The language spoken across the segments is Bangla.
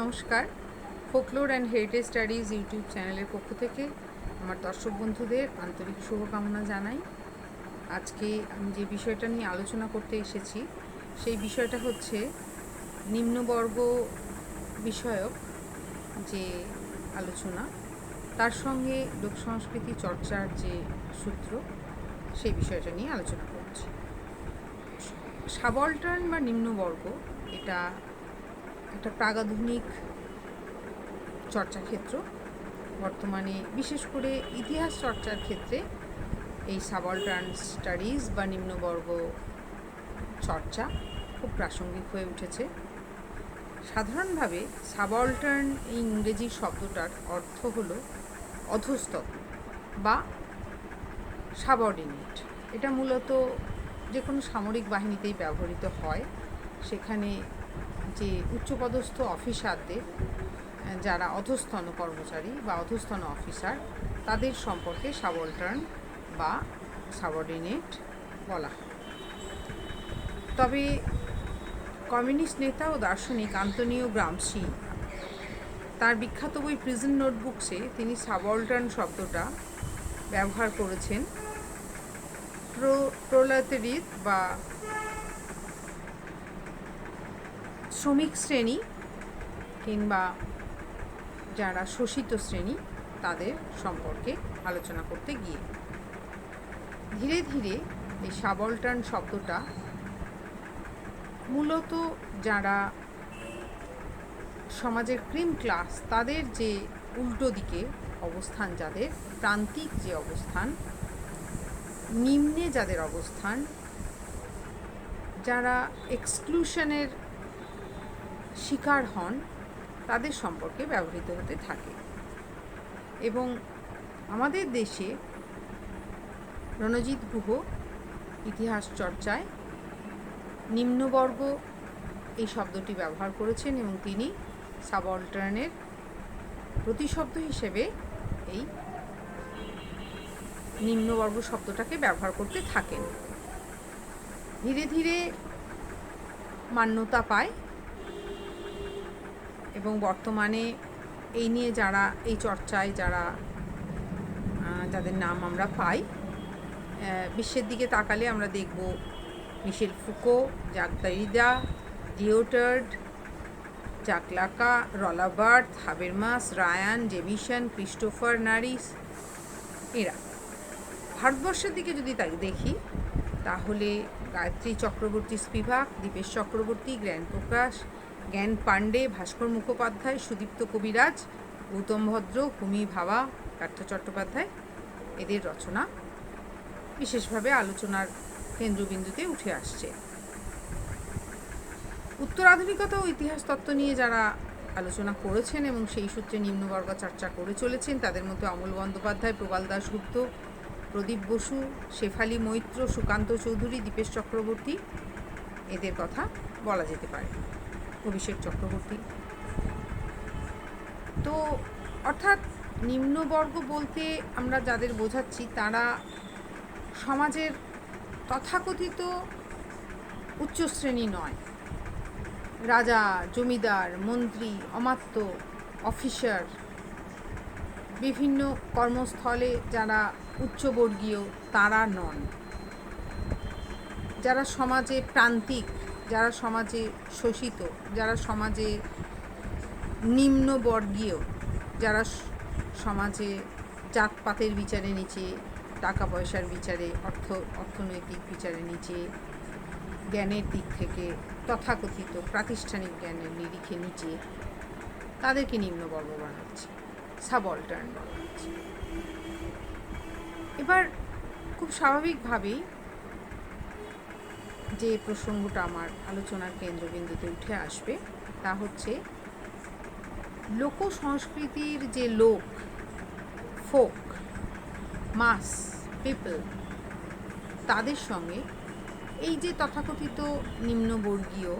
নমস্কার। Folklore and heritage studies YouTube চ্যানেলের পক্ষ থেকে আমার দর্শক বন্ধুদের আন্তরিক শুভকামনা জানাই। আজকে আমি যে বিষয়টা নিয়ে আলোচনা করতে এসেছি, সেই বিষয়টা হচ্ছে নিম্নবর্গ বিষয়ক যে আলোচনা, তার সঙ্গে লোক সংস্কৃতি চর্চার যে সূত্র, সেই বিষয়টা নিয়ে আলোচনা করছি। সাবলটার্ন বা নিম্নবর্গ, এটা একটা প্রাগাধুনিক চর্চাক্ষেত্র। বর্তমানে বিশেষ করে ইতিহাস চর্চার ক্ষেত্রে এই সাবলটার্ন স্টাডিজ বা নিম্নবর্গ চর্চা খুব প্রাসঙ্গিক হয়ে উঠেছে। সাধারণভাবে সাবলটার্ন এই ইংরেজি শব্দটার অর্থ হল অধস্তন বা সাবঅর্ডিনেট। এটা মূলত যে কোনো সামরিক বাহিনীতেই ব্যবহৃত হয়। সেখানে যে উচ্চপদস্থ অফিসারদের যারা অধস্তন কর্মচারী বা অধস্তন অফিসার, তাদের সম্পর্কে সাবলটার্ন বা সাবঅর্ডিনেট বলা তবে কমিউনিস্ট নেতা ও দার্শনিক আন্তনিও গ্রামসি, তার বিখ্যাত বই প্রিজন নোটবুকসে তিনি সাবলটার্ন শব্দটা ব্যবহার করেছেন। প্রো প্রোলাতেরিত বা শ্রমিক শ্রেণি কিংবা যারা শোষিত শ্রেণি, তাদের সম্পর্কে আলোচনা করতে গিয়ে। ধীরে ধীরে এই সাবলটান শব্দটা মূলত যারা সমাজের ক্রিম ক্লাস, তাদের যে উল্টো দিকে অবস্থান, যাদের প্রান্তিক যে অবস্থান, নিম্নে যাদের অবস্থান, যারা এক্সক্লুশনের শিকার হন, তাদের সম্পর্কে ব্যবহৃত হতে থাকে। এবং আমাদের দেশে রণজিৎ গুহ ইতিহাস চর্চায় নিম্নবর্গ এই শব্দটি ব্যবহার করেছেন এবং তিনি সাবঅল্টার্নের প্রতিশব্দ হিসেবে এই নিম্নবর্গ শব্দটাকে ব্যবহার করতে থাকেন। ধীরে ধীরে মান্যতা পায় এবং বর্তমানে এই নিয়ে যারা, এই চর্চায় যারা যাদের নাম আমরা পাই বিশ্বের দিকে তাকালে আমরা দেখব Michel Foucault Jacques Derrida Lyotard Jacques Lacan Roland Barthes Habermas Ryan, Jameson, Christopher Norris, এরা। ভারতবর্ষের দিকে যদি তাই দেখি, তাহলে গায়ত্রী চক্রবর্তী স্পিভাক, দীপেশ চক্রবর্তী জ্ঞান প্রকাশ জ্ঞান পাণ্ডে, ভাস্কর মুখোপাধ্যায়, সুদীপ্ত কবিরাজ, গৌতম ভদ্র হুমি ভাবা পার্থ চট্টোপাধ্যায়। এদের রচনা বিশেষভাবে আলোচনার কেন্দ্রবিন্দুতে উঠে আসছে। উত্তর আধুনিকতা ও ইতিহাস তত্ত্ব নিয়ে যারা আলোচনা করেছেন এবং সেই সূত্রে নিম্নবর্গ চর্চা করে চলেছেন, তাদের মধ্যে অমল বন্দ্যোপাধ্যায়, প্রবাল দাশগুপ্ত প্রদীপ বসু, শেফালি মৈত্র, সুকান্ত চৌধুরী, দীপেশ চক্রবর্তী, এদের কথা বলা যেতে পারে। অভিষেক চক্রবর্তী। তো অর্থাৎ নিম্নবর্গ বলতে আমরা যাদের বোঝাচ্ছি, তারা সমাজের তথাকথিত উচ্চশ্রেণী নয়। রাজা, জমিদার, মন্ত্রী, অমাত্য, অফিসার, বিভিন্ন কর্মস্থলে যারা উচ্চবর্গীয়, তারা নন। যারা সমাজে প্রান্তিক যারা সমাজে শোষিত, যারা সমাজে নিম্নবর্গীয়, যারা সমাজে জাতপাতের বিচারে নিচে টাকা পয়সার বিচারে, অর্থ, অর্থনৈতিক বিচারে নিচে, জ্ঞানের দিক থেকে তথাকথিত প্রাতিষ্ঠানিক জ্ঞানের নিরিখে নিচে, তাদেরকে নিম্নবর্গ বানাচ্ছে, সাবঅল্টার্ন বলা হচ্ছে এবার খুব স্বাভাবিকভাবেই যে প্রসঙ্গটা আমার আলোচনার কেন্দ্রবিন্দুতে উঠে আসবে, তা হচ্ছে লোক সংস্কৃতির যে লোক ফোক মাস পিপল তাদের সঙ্গে এই যে তথাকথিত নিম্নবর্গীয়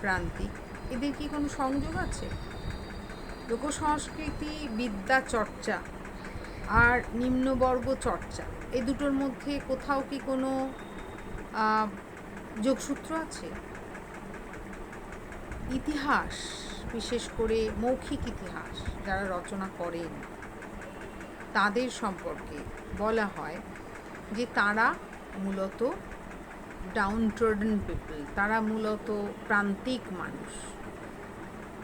প্রান্তিক এদের কি কোনো সংযোগ আছে? লোক সংস্কৃতি বিদ্যা চর্চা আর নিম্নবর্গ চর্চা এই দুটোর মধ্যে কোথাও কি কোনো যোগসূত্র আছে? ইতিহাস, বিশেষ করে মৌখিক ইতিহাস, যারা রচনা করেন, তাদের সম্পর্কে বলা হয় যে তারা মূলত ডাউন ট্রোডেন পিপল তারা মূলত প্রান্তিক মানুষ।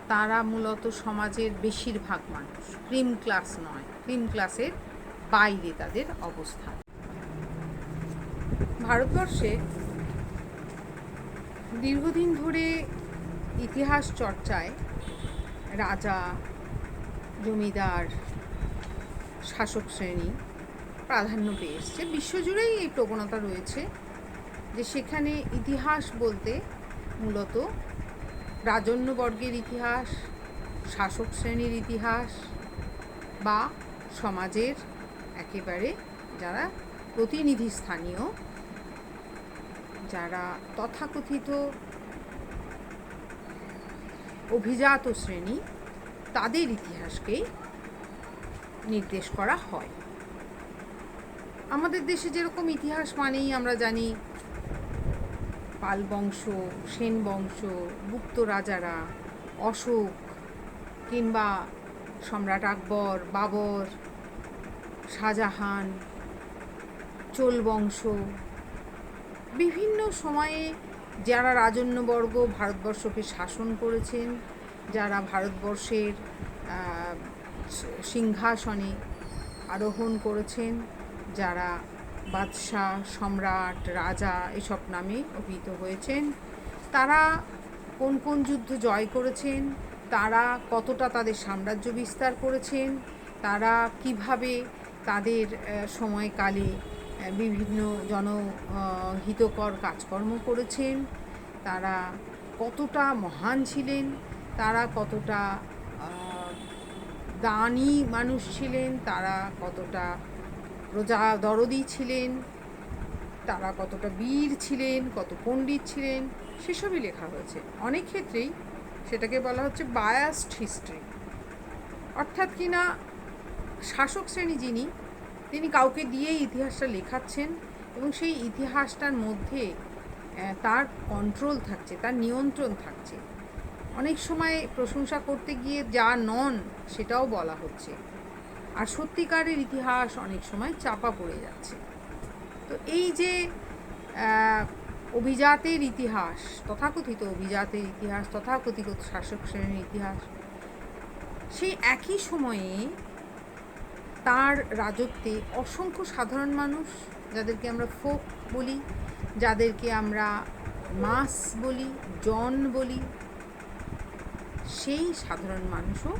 তারা মূলত সমাজের বেশিরভাগ মানুষ। ক্রিম ক্লাস নয়, ক্রিম ক্লাসের বাইরে তাদের অবস্থান। ভারতবর্ষে দীর্ঘদিন ধরে ইতিহাস চর্চায় রাজা, জমিদার, শাসক শ্রেণি প্রাধান্য পেয়ে এসছে। বিশ্বজুড়েই এই প্রবণতা রয়েছে যে সেখানে ইতিহাস বলতে মূলত রাজন্যবর্গের ইতিহাস, শাসক শ্রেণির ইতিহাস বা সমাজের একেবারে যারা প্রতিনিধি স্থানীয় যারা তথাকথিত অভিজাত শ্রেণি, তাদের ইতিহাসকেই নির্দেশ করা হয়। আমাদের দেশে যেরকম ইতিহাস মানেই আমরা জানি পাল বংশ সেন বংশ গুপ্ত রাজারা অশোক কিংবা সম্রাট আকবর, বাবর, শাহজাহান চোল বংশ বিভিন্ন সময়ে যারা রাজন্যবর্গ ভারতবর্ষকে শাসন করেছেন, যারা ভারতবর্ষের সিংহাসনে আরোহণ করেছেন, যারা বাদশাহ, সম্রাট, রাজা এসব নামে অভিহিত হয়েছেন, তারা কোন কোন যুদ্ধ জয় করেছেন, তারা কতটা তাদের সাম্রাজ্য বিস্তার করেছেন, তারা কীভাবে তাদের সময়কালে বিভিন্ন জনহিতকর কাজকর্ম করেছেন। তারা কতটা মহান ছিলেন, তারা কতটা দানি মানুষ ছিলেন, তারা কতটা প্রজা দরদি ছিলেন, তারা কতটা বীর ছিলেন, কত পণ্ডিত ছিলেন, সেসবই লেখা হয়েছে। অনেক ক্ষেত্রেই সেটাকে বলা হচ্ছে বায়াসড হিস্ট্রি অর্থাৎ কিনা শাসক শ্রেণি যিনি তিনি কাউকে দিয়েই ইতিহাসটা লেখাচ্ছেন এবং সেই ইতিহাসটার মধ্যে তার কন্ট্রোল থাকছে, তার নিয়ন্ত্রণ থাকছে। অনেক সময় প্রশংসা করতে গিয়ে যা নন সেটাও বলা হচ্ছে। আর সত্যিকারের ইতিহাস অনেক সময় চাপা পড়ে যাচ্ছে। তো এই যে অভিজাতের ইতিহাস, তথাকথিত অভিজাতের ইতিহাস, তথাকথিত শাসক শ্রেণির ইতিহাস, সেই একই সময়ে তার রাজত্বে অসংখ্য সাধারণ মানুষ, যাদেরকে আমরা ফোক বলি, যাদেরকে আমরা মাস বলি, জন বলি, সেই সাধারণ মানুষও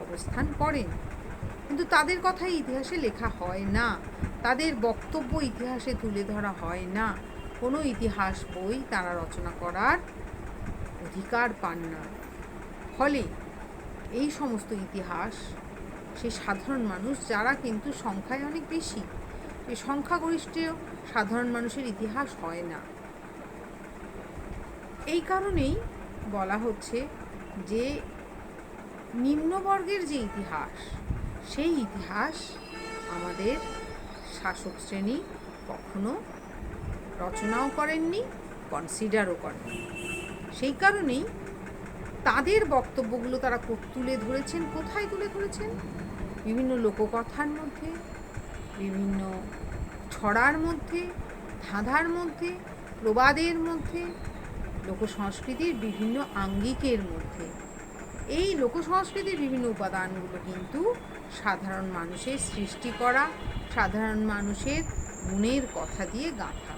অবস্থান করেন। কিন্তু তাদের কথাই ইতিহাসে লেখা হয় না। তাদের বক্তব্য ইতিহাসে তুলে ধরা হয় না। কোনো ইতিহাস বই তারা রচনা করার অধিকার পান না। ফলে এই সমস্ত ইতিহাস সেই সাধারণ মানুষ যারা কিন্তু সংখ্যায় অনেক বেশি। এই সংখ্যাগরিষ্ঠ সাধারণ মানুষের ইতিহাস হয় না। এই কারণেই বলা হচ্ছে যে নিম্নবর্গের যে ইতিহাস, সেই ইতিহাস আমাদের শাসক শ্রেণি কখনো রচনাও করেননি কনসিডারও করেননি। সেই কারণেই তাদের বক্তব্যগুলো তারা তুলে ধরেছেন, কোথায় তুলে ধরেছেন? বিভিন্ন লোককথার মধ্যে, বিভিন্ন ছড়ার মধ্যে, ধাঁধার মধ্যে, প্রবাদের মধ্যে, লোকসংস্কৃতির বিভিন্ন আঙ্গিকের মধ্যে। এই লোকসংস্কৃতির বিভিন্ন উপাদানগুলো কিন্তু সাধারণ মানুষের সৃষ্টি করা, সাধারণ মানুষের মনের কথা দিয়ে গাঁথা।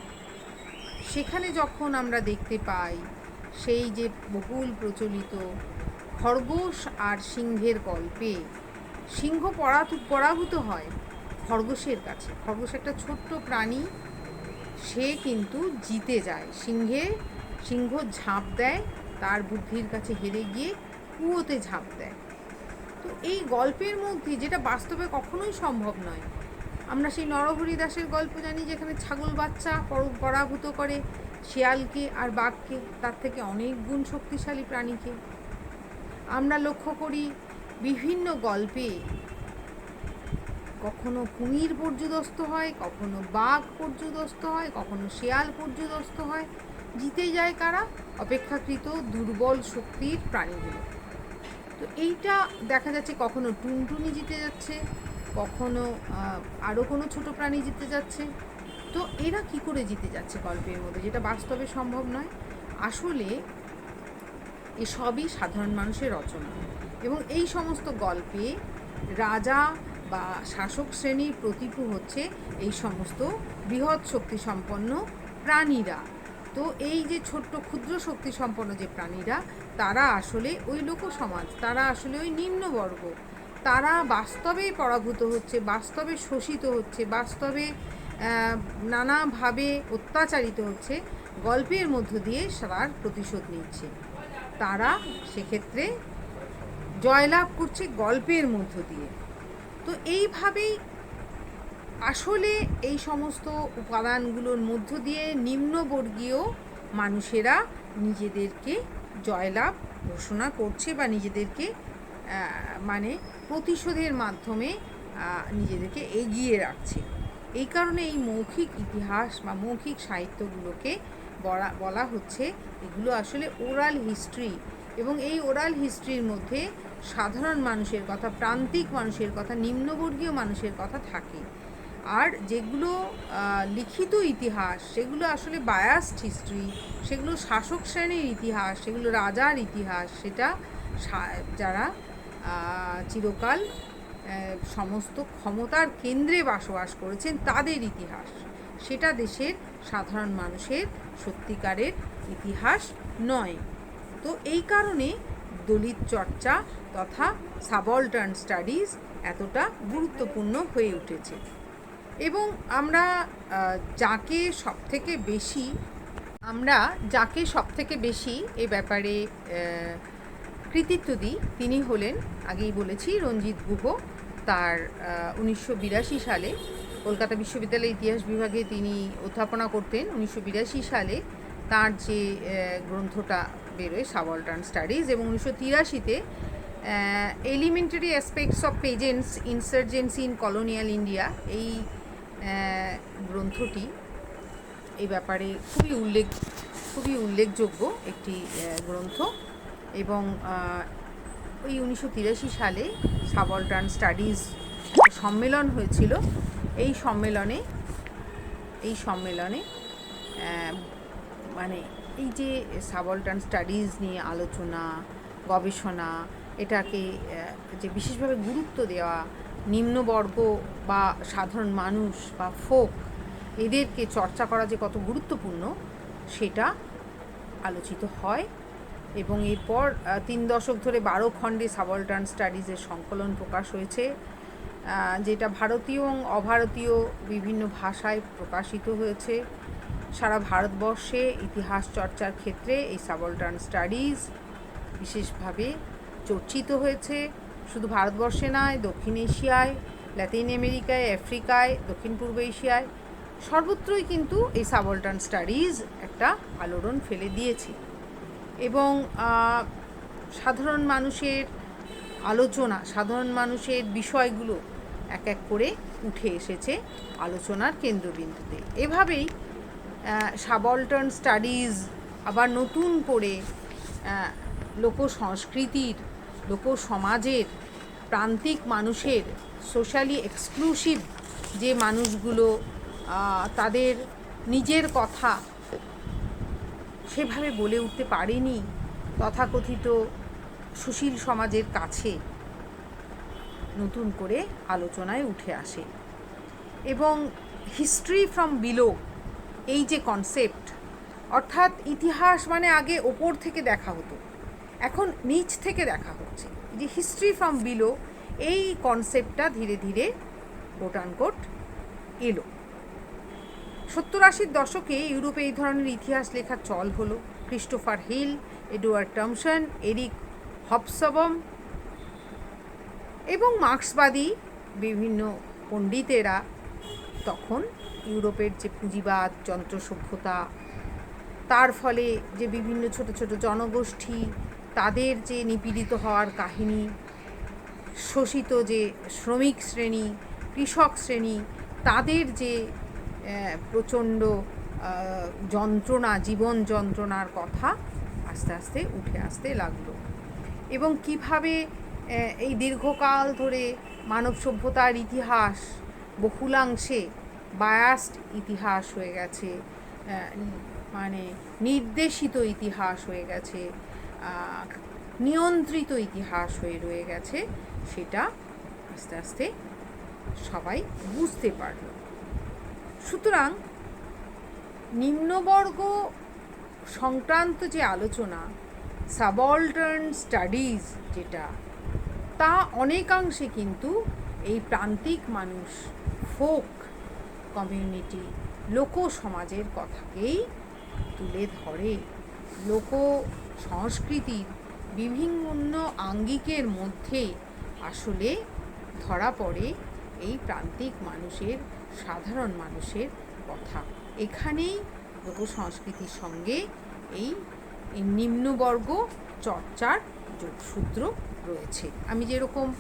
সেখানে যখন আমরা দেখতে পাই সেই যে বহুল প্রচলিত খরগোশ আর সিংহের গল্পে সিংহ পরাত পরাভূত হয় খরগোশের কাছে। খরগোশ একটা ছোট্ট প্রাণী। সে কিন্তু জিতে যায়। সিংহে, সিংহ ঝাঁপ দেয়, তার বুদ্ধির কাছে হেরে গিয়ে কুয়োতে ঝাঁপ দেয়। তো এই গল্পের মধ্যে, যেটা বাস্তবে কখনোই সম্ভব নয়, আমরা সেই নরহরি দাসের গল্প জানি, যেখানে ছাগল বাচ্চা পর- পরাভূত করে শিয়ালকে আর বাঘকে, তার থেকে অনেক গুণ শক্তিশালী প্রাণীকে। আমরা লক্ষ্য করি বিভিন্ন গল্পে কখনো কুমির পর্যদস্ত হয়, কখনো বাঘ পর্যদস্ত হয়, কখনো শেয়াল পর্যদস্ত হয়। জিতে যায় কারা? অপেক্ষাকৃত দুর্বল শক্তির প্রাণীগুলো। তো এইটা দেখা যাচ্ছে কখনো টুনটুনি জিতে যাচ্ছে, কখনো আরও কোনো ছোট প্রাণী জিতে যাচ্ছে। তো এরা কি করে জিতে যাচ্ছে গল্পের মধ্যে? যেটা বাস্তবে সম্ভব নয়। আসলে এসবই সাধারণ মানুষের রচনা। এবং এই সমস্ত গল্পে রাজা বা শাসক শ্রেণির প্রতিপু হচ্ছে এই সমস্ত বৃহৎ শক্তি সম্পন্ন প্রাণীরা। তো এই যে ছোট্ট ক্ষুদ্র শক্তি সম্পন্ন যে প্রাণীরা, তারা আসলে ওই লোক সমাজ তারা আসলে ওই নিম্নবর্গ, তারা বাস্তবে পরাভূত হচ্ছে, বাস্তবে শোষিত হচ্ছে, বাস্তবে নানাভাবে অত্যাচারিত হচ্ছে, গল্পের মধ্য দিয়ে তার প্রতিশোধ নিচ্ছে। তারা সেক্ষেত্রে জয়লাভ করছে গল্পের মধ্য দিয়ে। তো এইভাবেই আসলে এই সমস্ত উপাদানগুলোর মধ্য দিয়ে নিম্নবর্গীয় মানুষেরা নিজেদেরকে জয়লাভ ঘোষণা করছে বা নিজেদেরকে মানে প্রতিশোধের মাধ্যমে নিজেদেরকে এগিয়ে রাখছে। এই কারণে এই মৌখিক ইতিহাস বা মৌখিক সাহিত্যগুলোকে বলা বলা হচ্ছে এগুলো আসলে ওরাল হিস্ট্রি এবং এই ওরাল হিস্ট্রির মধ্যে সাধারণ মানুষের কথা, প্রান্তিক মানুষের কথা, নিম্নবর্গীয় মানুষের কথা থাকে। আর যেগুলো লিখিত ইতিহাস, সেগুলো আসলে বায়াসড হিস্ট্রি সেগুলো শাসক শ্রেণির ইতিহাস, সেগুলো রাজার ইতিহাস, সেটা যারা চিরকাল সমস্ত ক্ষমতার কেন্দ্রে বসবাস করেছেন, তাদের ইতিহাস। সেটা দেশের সাধারণ মানুষের সত্যিকারের ইতিহাস নয়। তো এই কারণে দলিত চর্চা তথা সাবল্টার্ন স্টাডিজ এতটা গুরুত্বপূর্ণ হয়ে উঠেছে। এবং আমরা যাকে সব থেকে বেশি, আমরা যাকে সব থেকে বেশি এ ব্যাপারে কৃতিত্ব দিই, তিনি হলেন, আগেই বলেছি, রঞ্জিত গুহ। তার উনিশশো বিরাশি সালে কলকাতা বিশ্ববিদ্যালয়ের ইতিহাস বিভাগে তিনি অধ্যাপনা করতেন। উনিশশো বিরাশি সালে তার যে গ্রন্থটা বেরোয় সাবল্টার্ন স্টাডিজ এবং উনিশশো তিরাশিতে elementary aspects of peasant insurgency in colonial India এই গ্রন্থটি এই ব্যাপারে খুবই উল্লেখ, খুবই উল্লেখযোগ্য একটি গ্রন্থ এবং ওই উনিশশো তিরাশি সালে সাবল্টার্ন স্টাডিজ সম্মেলন হয়েছিল। এই সম্মেলনে এই সম্মেলনে মানে এই যে সাবল্টার্ন স্টাডিজ নিয়ে আলোচনা, গবেষণা এটাকে যে বিশেষভাবে গুরুত্ব দেওয়া নিম্নবর্গ বা সাধারণ মানুষ বা ফোক এদেরকে চর্চা করা যে কত গুরুত্বপূর্ণ, সেটা আলোচিত হয়। এবং এরপর তিন দশক ধরে বারো খণ্ডে সাবল্টার্ন স্টাডিজের সংকলন প্রকাশ হয়েছে যেটা ভারতীয় এবং অভারতীয় বিভিন্ন ভাষায় প্রকাশিত হয়েছে। সারা ভারতবর্ষে ইতিহাস চর্চার ক্ষেত্রে এই সাবল্টার্ন স্টাডিজ বিশেষভাবে চর্চিত হয়েছে শুধু ভারতবর্ষে নয়, দক্ষিণ এশিয়ায় ল্যাতিন আমেরিকায়, আফ্রিকায়, দক্ষিণ পূর্ব এশিয়ায়। সর্বত্রই কিন্তু এই সাবল্টার্ন স্টাডিজ একটা আলোড়ন ফেলে দিয়েছে। এবং সাধারণ মানুষের আলোচনা, সাধারণ মানুষের বিষয়গুলো এক এক করে উঠে এসেছে আলোচনার কেন্দ্রবিন্দুতে। এভাবেই সাবল্টার্ন স্টাডিজ আবার নতুন করে লোক সংস্কৃতির লোক সমাজের প্রান্তিক মানুষের সোশ্যালি এক্সক্লুসিভ যে মানুষগুলো তাদের নিজের কথা সেভাবে বলে উঠতে পারেনি তথাকথিত সুশীল সমাজের কাছে নতুন করে আলোচনায় উঠে আসে। এবং হিস্ট্রি ফ্রম বিলো এই যে কনসেপ্ট অর্থাৎ ইতিহাস মানে আগে ওপর থেকে দেখা হতো। এখন নিচ থেকে দেখা হচ্ছে। যে হিস্ট্রি ফ্রম বিলো এই কনসেপ্টটা ধীরে ধীরে কোট এলো। সত্তর আশির দশকে ইউরোপে এই ধরনের ইতিহাস লেখার চল হলো। Christopher Hill Edward Thompson, Eric Hobsbawm এবং মার্ক্সবাদী বিভিন্ন পণ্ডিতেরা তখন ইউরোপের যে পুঁজিবাদ যন্ত্র সভ্যতা তার ফলে যে বিভিন্ন ছোট ছোট জনগোষ্ঠী তাদের যে নিপীড়িত হওয়ার কাহিনী, শোষিত যে শ্রমিক শ্রেণি, কৃষক শ্রেণি, তাদের যে প্রচণ্ড যন্ত্রণা, জীবন যন্ত্রণার কথা আস্তে আস্তে উঠে আসতে লাগল। এবং কীভাবে এই দীর্ঘকাল ধরে মানব সভ্যতার ইতিহাস বহুলাংশে বায়াস্ট ইতিহাস হয়ে গেছে মানে নির্দেশিত ইতিহাস হয়ে গেছে নিয়ন্ত্রিত ইতিহাস হয়ে রয়ে গেছে, সেটা আস্তে আস্তে সবাই বুঝতে পারল। সুতরাং নিম্নবর্গ সংক্রান্ত যে আলোচনা সাবঅল্টার্ন স্টাডিজ যেটা, তা অনেকাংশে কিন্তু এই প্রান্তিক মানুষ ফোক কমিউনিটি লোক সমাজের কথাকেই তুলে ধরে। লোক সংস্কৃতির বিভিন্ন আঙ্গিকের মধ্যে আসলে ধরা পড়ে এই প্রান্তিক মানুষের সাধারণ মানুষের কথা। এখানেই লোক সংস্কৃতির সঙ্গে এই নিম্নবর্গ চর্চার যোগসূত্র রয়েছে। আমি যেরকম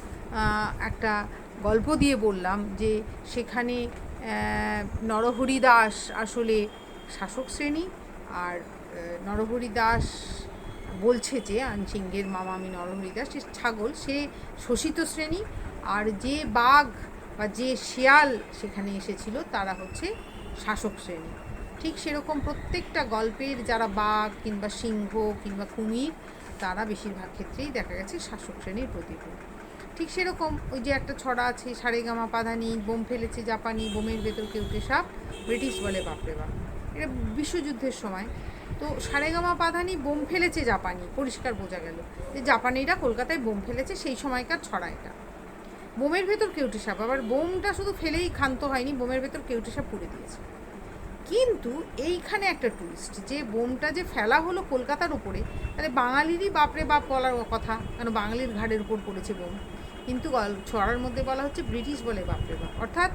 একটা গল্প দিয়ে বললাম যে সেখানে আহ, নরহরি দাস আসলে শাসক শ্রেণি আর আহ, নরহরি দাস বলছে যে আনসিংহের মামা আমি নরহরি দাস সে ছাগল, সে শোষিত শ্রেণি, আর যে বাঘ বা যে শিয়াল সেখানে এসেছিল, তারা হচ্ছে শাসক শ্রেণি। ঠিক সেরকম প্রত্যেকটা গল্পের যারা বাঘ কিংবা সিংহ কিংবা কুমির, তারা বেশিরভাগ ক্ষেত্রেই দেখা গেছে শাসক শ্রেণির প্রতিকূল। ঠিক সেরকম ওই যে একটা ছড়া আছে, সারেগামা পাধানি, বোম ফেলেছে জাপানি, বোমের ভেতর কেউ সাপ ব্রিটিশ বলে বাপরে বাপ। এটা বিশ্বযুদ্ধের সময়। তো সারেগামা পাধানি বোম ফেলেছে জাপানি, পরিষ্কার বোঝা গেল। যে জাপানিরা কলকাতায় বোম ফেলেছে, সেই সময়কার ছড়া এটা। বোমের ভেতর কেউটে সাপ, আবার বোমটা শুধু ফেলেই ক্ষান্ত হয়নি, বোমের ভেতর কেউটে সাপ পুড়ে দিয়েছে। কিন্তু এইখানে একটা টুইস্ট যে বোমটা যে ফেলা হলো কলকাতার উপরে, তাহলে বাঙালিরই বাপরে বাপ বলার কথা, কেন বাঙালির ঘাড়ের উপর পড়েছে বোম। কিন্তু ছড়ার মধ্যে বলা হচ্ছে ব্রিটিশ বলে বাপরে বাপ। অর্থাৎ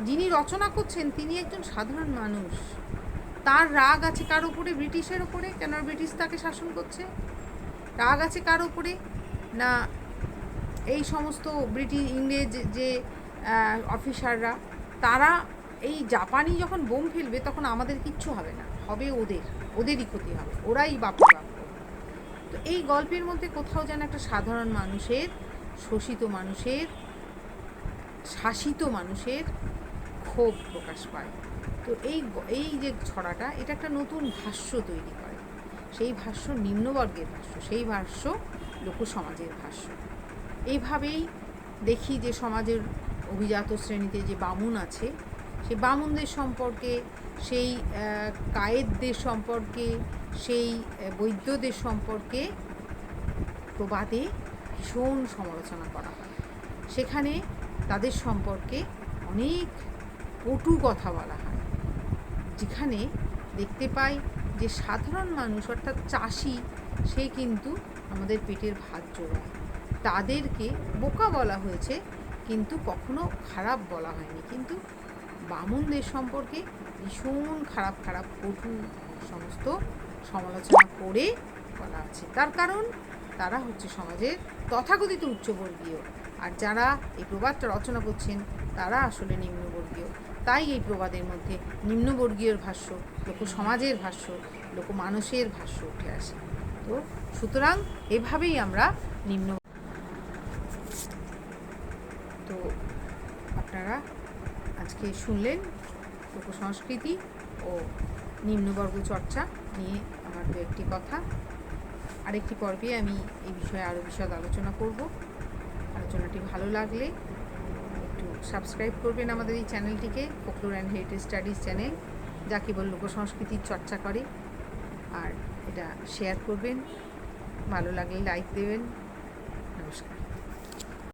যিনি রচনা করছেন, তিনি একজন সাধারণ মানুষ। তার রাগ আছে কার উপরে? ব্রিটিশের ওপরে কেন ব্রিটিশ তাকে শাসন করছে? রাগ আছে কার উপরে? না, এই সমস্ত ব্রিটিশ ইংরেজ যে অফিসাররা তারা এই জাপানি যখন বোম ফেলবে, তখন আমাদের কিচ্ছু হবে না। হবে ওদের। ওদেরই ক্ষতি হবে। ওরাই বাপ বাপ তো এই গল্পের মধ্যে কোথাও যেন একটা সাধারণ মানুষের, শোষিত মানুষের, শাসিত মানুষের ক্ষোভ প্রকাশ পায়। তো এই এই যে ছড়াটা এটা একটা নতুন ভাষ্য তৈরি করে। সেই ভাষ্য নিম্নবর্গের ভাষ্য সেই ভাষ্য লোক সমাজের ভাষ্য। এইভাবেই দেখি যে সমাজের অভিজাত শ্রেণীতে যে বামুন আছে সেই বামুনদের সম্পর্কে সেই আহ, কায়েতদের সম্পর্কে সেই বৈদ্যদের সম্পর্কে প্রবাদে ভীষণ সমালোচনা করা হয়। সেখানে তাদের সম্পর্কে অনেক কটু কথা বলা হয়। যেখানে দেখতে পাই যে সাধারণ মানুষ, অর্থাৎ চাষি, সে কিন্তু আমাদের পেটের ভাত জোগায়। তাদেরকে বোকা বলা হয়েছে, কিন্তু কখনো খারাপ বলা হয়নি। কিন্তু বামুনদের সম্পর্কে ভীষণ খারাপ খারাপ, কটু সমস্ত সমালোচনা করে বলা আছে। তার কারণ, তারা হচ্ছে সমাজের তথাকথিত উচ্চবর্গীয়। আর যারা এই প্রবাদটা রচনা করছেন, তারা আসলে নিম্নবর্গীয় তাই এই প্রবাদের মধ্যে নিম্নবর্গীয় ভাষ্য, লোক সমাজের ভাষ্য, লোক মানুষের ভাষ্য উঠে আসে। তো সুতরাং এভাবেই আমরা নিম্ন তো আপনারা আজকে শুনলেন লোক সংস্কৃতি ও নিম্নবর্গ চর্চা নিয়ে আমার দু একটি কথা। আরেকটি পর্বে আমি এই বিষয়ে আরও বিশদ আলোচনা করব। আলোচনাটি ভালো লাগলে সাবস্ক্রাইব করবেন আমাদের এই চ্যানেলটিকে, folklore and heritage studies channel যা কেবল লোকসংস্কৃতির চর্চা করে। আর এটা শেয়ার করবেন, ভালো লাগলে লাইক দেবেন।